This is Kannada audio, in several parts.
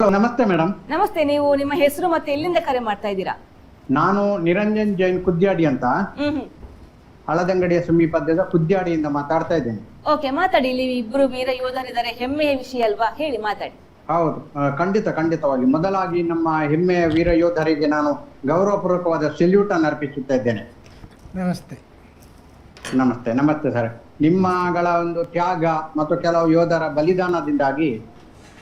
ಹಲೋ ನಮಸ್ತೆ ಮೇಡಮ್ ನಮಸ್ತೆ ನೀವು ನಿಮ್ಮ ಹೆಸರು ಮತ್ತೆ ಎಲ್ಲಿಂದ ಕರೆ ಮಾಡ್ತಾ ಇದ್ದೀರಾ? ನಾನು ನಿರಂಜನ್ ಜೈನ್ ಕುದ್ಯಾಡಿ ಅಂತ. ಹ್ಮ್. ಹಳದಂಗಡಿಯ ಸಮೀಪದ ಕುದ್ಯಾಡಿಯಿಂದ ಮಾತಾಡ್ತಾ ಇದ್ದೇನೆ. ಓಕೆ ಮಾತಾಡಿ. ಇಲ್ಲಿ ಇಬ್ರು ವೀರ ಯೋಧರಿದ್ದಾರೆ ಹೆಮ್ಮೆಯ ವಿಷಯ ಅಲ್ವಾ? ಹೇಳಿ ಮಾತಾಡಿ. ಹೌದು. ಆ, ಖಂಡಿತ ಖಂಡಿತವಾಗಿ. ಮೊದಲಾಗಿ ನಮ್ಮ ಹೆಮ್ಮೆಯ ವೀರ ಯೋಧರಿಗೆ ನಾನು ಗೌರವಪೂರ್ವಕವಾದ ಸೆಲ್ಯೂಟ್ ಅನ್ನು ಅರ್ಪಿಸುತ್ತಾ ಇದ್ದೇನೆ. ನಮಸ್ತೆ. ನಮಸ್ತೆ ನಮಸ್ತೆ ಸರ್ ನಿಮ್ಮಗಳ ಒಂದು ತ್ಯಾಗ ಮತ್ತು ಕೆಲವು ಯೋಧರ ಬಲಿದಾನದಿಂದಾಗಿ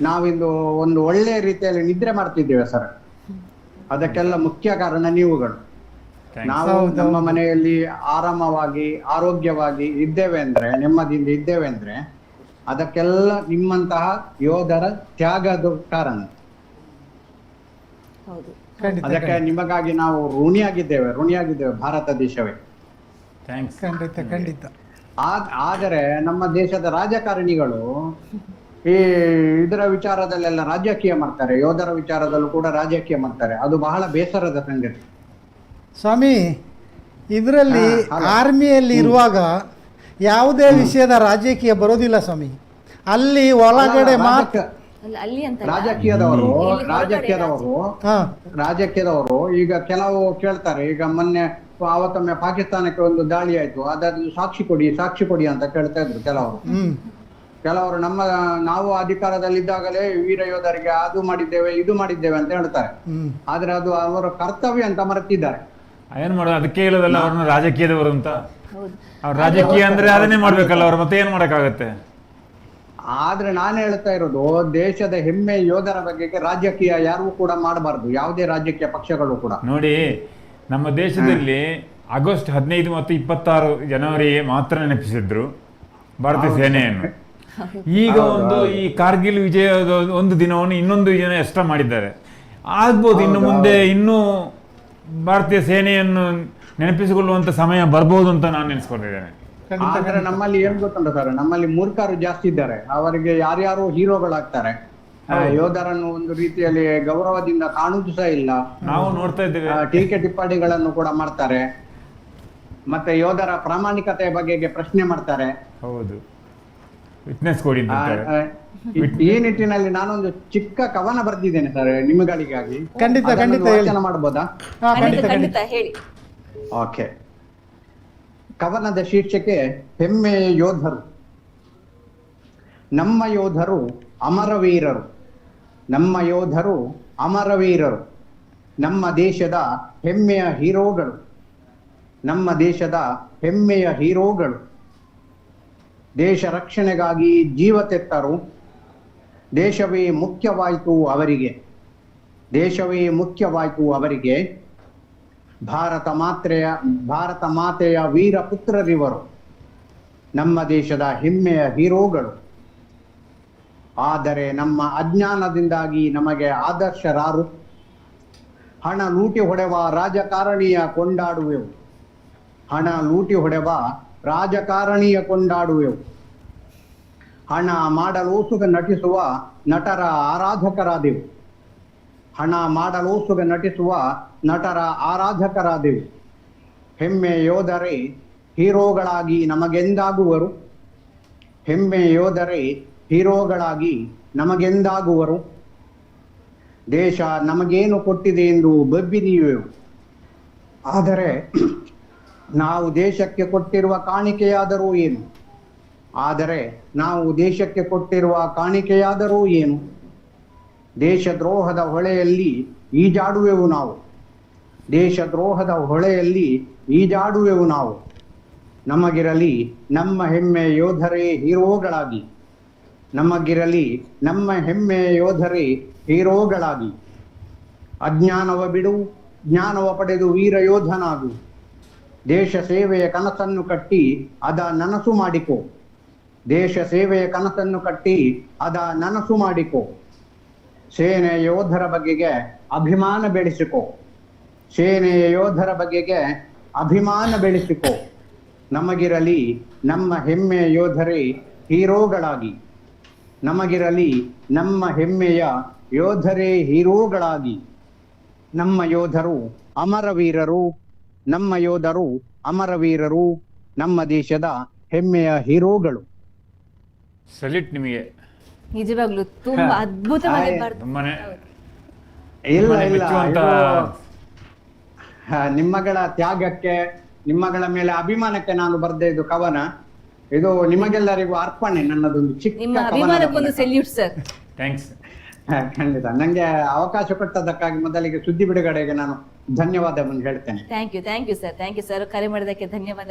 ನಾವಿಂದು ಒಂದು ಒಳ್ಳೆ ರೀತಿಯಲ್ಲಿ ನಿದ್ರೆ ಮಾಡ್ತಿದ್ದೇವೆ ಸರ್. ಅದಕ್ಕೆಲ್ಲ ಮುಖ್ಯ ಕಾರಣ ನೀವುಗಳು. ನಾವು ನಮ್ಮ ಮನೆಯಲ್ಲಿ ಆರಾಮವಾಗಿ ಆರೋಗ್ಯವಾಗಿ ಇದ್ದೇವೆ ಅಂದ್ರೆ ನೆಮ್ಮದಿಯಿಂದ ಇದ್ದೇವೆ ಅಂದ್ರೆ ಅದಕ್ಕೆಲ್ಲ ನಿಮ್ಮಂತಹ ಯೋಧರ ತ್ಯಾಗದ ಕಾರಣ. ಹೌದು. ಅದಕ್ಕೆ ನಿಮಗಾಗಿ ನಾವು ಋಣಿಯಾಗಿದ್ದೇವೆ ಋಣಿಯಾಗಿದ್ದೇವೆ ಭಾರತ ದೇಶವೇ. ಥ್ಯಾಂಕ್ಸ್ ಖಂಡಿತ ಖಂಡಿತ. ಆದರೆ ನಮ್ಮ ದೇಶದ ರಾಜಕಾರಣಿಗಳು ಈ ಇದರ ವಿಚಾರದಲ್ಲೆಲ್ಲ ರಾಜಕೀಯ ಮಾಡ್ತಾರೆ. ಯೋಧರ ವಿಚಾರದಲ್ಲೂ ಕೂಡ ರಾಜಕೀಯ ಮಾಡ್ತಾರೆ. ಅದು ಬಹಳ ಬೇಸರದ ಸಂಗತಿ. ಸ್ವಾಮಿ ಇದರಲ್ಲಿ ಆರ್ಮಿಯಲ್ಲಿ ಇರುವಾಗ ಯಾವುದೇ ವಿಷಯದ ರಾಜಕೀಯ ಬರೋದಿಲ್ಲ ಸ್ವಾಮಿ. ಅಲ್ಲಿ ಒಳಗಡೆ ಮಾತ್ರ ಅಲ್ಲಿ ಅಂತ ರಾಜಕೀಯದವರು ರಾಜಕೀಯದವರು ಹಾ. ರಾಜಕೀಯದವರು ಈಗ ಕೆಲವು ಕೇಳ್ತಾರೆ. ಈಗ ಮೊನ್ನೆ ಅವತ್ತೊಮ್ಮೆ ಪಾಕಿಸ್ತಾನಕ್ಕೆ ಒಂದು ದಾಳಿ ಆಯ್ತು. ಅದರಲ್ಲಿ ಸಾಕ್ಷಿ ಕೊಡಿ ಸಾಕ್ಷಿ ಕೊಡಿ ಅಂತ ಕೇಳ್ತಾ ಇದ್ರು ಕೆಲವರು. ಹ್ಮ್. ಕೆಲವರು ನಮ್ಮ ನಾವು ಅಧಿಕಾರದಲ್ಲಿದ್ದಾಗಲೇ ವೀರ ಯೋಧರಿಗೆ ಅದು ಮಾಡಿದ್ದೇವೆ ಇದು ಮಾಡಿದ್ದೇವೆ ಅಂತ ಹೇಳ್ತಾರೆ. ಆದ್ರೆ ಅದು ಅವರ ಕರ್ತವ್ಯ ಅಂತ ಮರೆತಿದ್ದಾರೆ. ಏನ್ ಮಾಡೋದು? ಅದಕ್ಕೆ ಹೇಳೋದಲ್ಲ ಅವ್ರನ್ನ ರಾಜಕೀಯದವರು ಅಂತ. ಹೌದು. ಅವ್ರ ರಾಜಕೀಯ ಅಂದ್ರೆ ಅದನ್ನೇ ಮಾಡ್ಬೇಕಲ್ಲ ಅವ್ರು ಮತ್ತೆ ಏನ್ ಮಾಡಕ್ಕಾಗತ್ತೆ? ಆದ್ರೆ ನಾನು ಹೇಳ್ತಾ ಇರೋದು ದೇಶದ ಹೆಮ್ಮೆ ಯೋಧರ ಬಗ್ಗೆ ರಾಜಕೀಯ ಯಾರು ಕೂಡ ಮಾಡಬಾರದು. ಯಾವುದೇ ರಾಜಕೀಯ ಪಕ್ಷಗಳು ಕೂಡ. ನೋಡಿ ನಮ್ಮ ದೇಶದಲ್ಲಿ ಆಗಸ್ಟ್ ಹದಿನೈದು ಮತ್ತು ಇಪ್ಪತ್ತಾರು ಜನವರಿ ಮಾತ್ರ ನೆನಪಿಸಿದ್ರು. ಭಾರತೀಯ ಸೇನೆಯನ್ನು. ಈಗ ಒಂದು ಈ ಕಾರ್ಗಿಲ್ ವಿಜಯ ಒಂದು ದಿನವನ್ನು ಇನ್ನೊಂದು ಜನ ಎಕ್ಸ್ಟ್ರಾ ಮಾಡಿದ್ದಾರೆ. ಆಗ್ಬೋದು ಇನ್ನು ಮುಂದೆ ಇನ್ನೂ ಭಾರತೀಯ ಸೇನೆಯನ್ನು ನೆನಪಿಸಿಕೊಳ್ಳುವಂತ ಸಮಯ ಬರ್ಬೋದು ಅಂತ ನಾನು ನೆನೆಸ್ಕೊಂಡಿದ್ದೇನೆ. ಖಂಡಿತ ನಮ್ಮಲ್ಲಿ ಏನ್ ಗೊತ್ತುಂಟ ಸರ್? ನಮ್ಮಲ್ಲಿ ಮೂರ್ಖರು ಜಾಸ್ತಿ ಇದ್ದಾರೆ. ಅವರಿಗೆ ಯಾರ್ಯಾರು ಹೀರೋಗಳಾಗ್ತಾರೆ. ಆ, ಯೋಧರನ್ನು ಒಂದು ರೀತಿಯಲ್ಲಿ ಗೌರವದಿಂದ ಕಾಣುವುದು ಸಹ ಇಲ್ಲ. ನಾವು ನೋಡ್ತಾ ಇದ್ದೇವೆ. ಟೀಕೆ ಟಿಪ್ಪಣಿಗಳನ್ನು ಕೂಡ ಮಾಡ್ತಾರೆ. ಮತ್ತೆ ಯೋಧರ ಪ್ರಾಮಾಣಿಕತೆಯ ಬಗೆಗೆ ಪ್ರಶ್ನೆ ಮಾಡ್ತಾರೆ. ಹೌದು. ವಿಟ್ನೆಸ್ ಈ- ನಿಟ್ಟಿನಲ್ಲಿ ನಾನೊಂದು ಚಿಕ್ಕ ಕವನ ಬರೆದಿದ್ದೇನೆ ಸರ್ ನಿಮಗಳಿಗಾಗಿ ಖಂಡಿತ, ಖಂಡಿತ ಹೇಳಿ. ವಾಚನ ಮಾಡ್ಬೋದಾ? ಹಾ ಖಂಡಿತ ಖಂಡಿತ ಖಂಡಿತ. ಖಂಡಿತ ಹೇಳಿ. ಓಕೆ. ಕವನದ ಶೀರ್ಷಿಕೆ ಹೆಮ್ಮೆಯ ಯೋಧರು. ನಮ್ಮ ಯೋಧರು ಅಮರವೀರರು. ನಮ್ಮ ಯೋಧರು ಅಮರವೀರರು. ನಮ್ಮ ದೇಶದ ಹೆಮ್ಮೆಯ ಹೀರೋಗಳು. ನಮ್ಮ ದೇಶದ ಹೆಮ್ಮೆಯ ಹೀರೋಗಳು. ದೇಶ ರಕ್ಷಣೆಗಾಗಿ ಜೀವ ತೆತ್ತರು. ದೇಶವೇ ಮುಖ್ಯವಾಯಿತು ಅವರಿಗೆ. ದೇಶವೇ ಮುಖ್ಯವಾಯಿತು ಅವರಿಗೆ. ಭಾರತ ಮಾತ್ರೆಯ, ಭಾರತ ಮಾತೆಯ ವೀರ ಪುತ್ರರಿವರು. ನಮ್ಮ ದೇಶದ ಹೆಮ್ಮೆಯ ಹೀರೋಗಳು. ಆದರೆ ನಮ್ಮ ಅಜ್ಞಾನದಿಂದಾಗಿ ನಮಗೆ ಆದರ್ಶರಾರು. ಹಣ ಲೂಟಿ ಹೊಡೆವ ರಾಜಕಾರಣಿಯ ಕೊಂಡಾಡುವೆವು. ಹಣ ಲೂಟಿ ಹೊಡೆವ ರಾಜಕಾರಣಿಯ ಕೊಂಡಾಡುವೆವು. ಹಣ ಮಾಡಲೋಸುಗ ನಟಿಸುವ ನಟರ ಆರಾಧಕರಾದೆವು. ಹಣ ಮಾಡಲೋಸುಗ ನಟಿಸುವ ನಟರ ಆರಾಧಕರಾದೆವು. ಹೆಮ್ಮೆ ಯೋಧರೇ ಹೀರೋಗಳಾಗಿ ನಮಗೆಂದಾಗುವರು. ಹೆಮ್ಮೆ ಯೋಧರೆ ಹೀರೋಗಳಾಗಿ ನಮಗೆಂದಾಗುವರು. ದೇಶ ನಮಗೇನು ಕೊಟ್ಟಿದೆ ಎಂದು ಬಬ್ಬಿದೀವೆವು ಆದರೆ ನಾವು ದೇಶಕ್ಕೆ ಕೊಟ್ಟಿರುವ ಕಾಣಿಕೆಯಾದರೂ ಏನು? ಆದರೆ ನಾವು ದೇಶಕ್ಕೆ ಕೊಟ್ಟಿರುವ ಕಾಣಿಕೆಯಾದರೂ ಏನು? ದೇಶದ್ರೋಹದ ಹೊಳೆಯಲ್ಲಿ ಈಜಾಡುವೆವು ನಾವು. ದೇಶದ್ರೋಹದ ಹೊಳೆಯಲ್ಲಿ ಈಜಾಡುವೆವು ನಾವು. ನಮಗಿರಲಿ ನಮ್ಮ ಹೆಮ್ಮೆ ಯೋಧರೇ ಹೀರೋಗಳಾಗಿ. ನಮಗಿರಲಿ ನಮ್ಮ ಹೆಮ್ಮೆ ಯೋಧರೇ ಹೀರೋಗಳಾಗಿ. ಅಜ್ಞಾನವ ಬಿಡು, ಜ್ಞಾನವ ಪಡೆದು ವೀರ ಯೋಧನಾಗು ದೇಶ ಸೇವೆಯ ಕನಸನ್ನು ಕಟ್ಟಿ ಅದ ನನಸು ಮಾಡಿಕೊ. ದೇಶ ಸೇವೆಯ ಕನಸನ್ನು ಕಟ್ಟಿ ಅದ ನನಸು ಮಾಡಿಕೊ. ಸೇನೆಯ ಯೋಧರ ಬಗೆಗೆ ಅಭಿಮಾನ ಬೆಳೆಸಿಕೋ. ಸೇನೆಯ ಯೋಧರ ಬಗೆಗೆ ಅಭಿಮಾನ ಬೆಳೆಸಿಕೊ. ನಮಗಿರಲಿ ನಮ್ಮ ಹೆಮ್ಮೆಯ ಯೋಧರೇ ಹೀರೋಗಳಾಗಿ. ನಮಗಿರಲಿ ನಮ್ಮ ಹೆಮ್ಮೆಯ ಯೋಧರೇ ಹೀರೋಗಳಾಗಿ. ನಮ್ಮ ಯೋಧರು ಅಮರವೀರರು. ನಮ್ಮ ಯೋಧರು ಅಮರವೀರರು ನಮ್ಮ ದೇಶದ ಹೆಮ್ಮೆಯ ಹೀರೋಗಳು. ಸಲ್ಯೂಟ್ ನಿಮಗೆ. ನಿಜವಾಗ್ಲು ತುಂಬಾ ಹಾ. ಅದ್ಭುತವಾಗಿ. ಇಲ್ಲ ನಿಮ್ಮಗಳ ತ್ಯಾಗಕ್ಕೆ ನಿಮ್ಮಗಳ ಮೇಲೆ ಅಭಿಮಾನಕ್ಕೆ ನಾನು ಬರ್ದೇ ಇದು ಕವನ. ಇದು ನಿಮಗೆಲ್ಲರಿಗೂ ಅರ್ಪಣೆ ನನ್ನದೊಂದು ಚಿಕ್ಕ. ಸೆಲ್ಯೂಟ್ ಸರ್ ಥ್ಯಾಂಕ್ಸ್ ಖಂಡಿತ. ನಂಗೆ ಅವಕಾಶ ಕೊಟ್ಟದಕ್ಕಾಗಿ ಮೊದಲಿಗೆ ಸುದ್ದಿ ಬಿಡುಗಡೆಗೆ ನಾನು ಧನ್ಯವಾದವನ್ನು ಹೇಳ್ತೇನೆ. Thank you thank you sir thank you sir ಕರೆ ಮಾಡಿದ್ದಕ್ಕೆ ಧನ್ಯವಾದ.